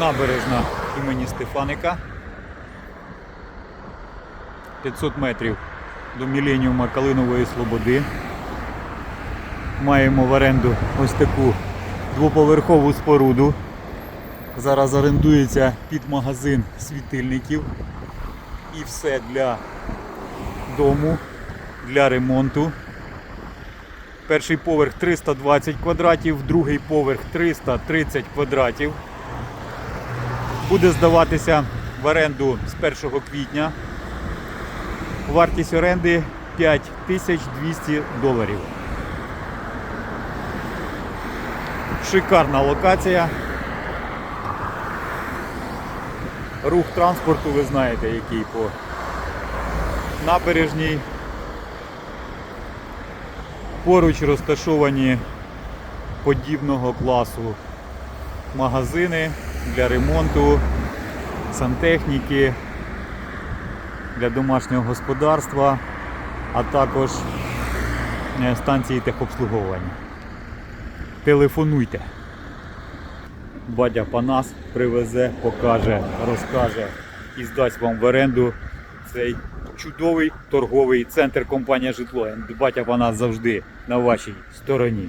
Набережна імені Стефаника. 500 метрів до міленіума Калинової Слободи. Маємо в оренду ось таку двоповерхову споруду. Зараз орендується під магазин світильників. І все для дому, для ремонту. Перший поверх 320 квадратів, другий поверх 330 квадратів. Буде здаватися в оренду з 1 квітня. Вартість оренди 5200 доларів. Шикарна локація. Рух транспорту ви знаєте, який по набережній. Поруч розташовані подібного класу магазини для ремонту, сантехніки, для домашнього господарства, а також е, станції техобслуговування. Телефонуйте. Батя Панас привезе, покаже, розкаже і здасть вам в оренду цей чудовий торговий центр компанія житло. Батя Панас завжди на вашій стороні.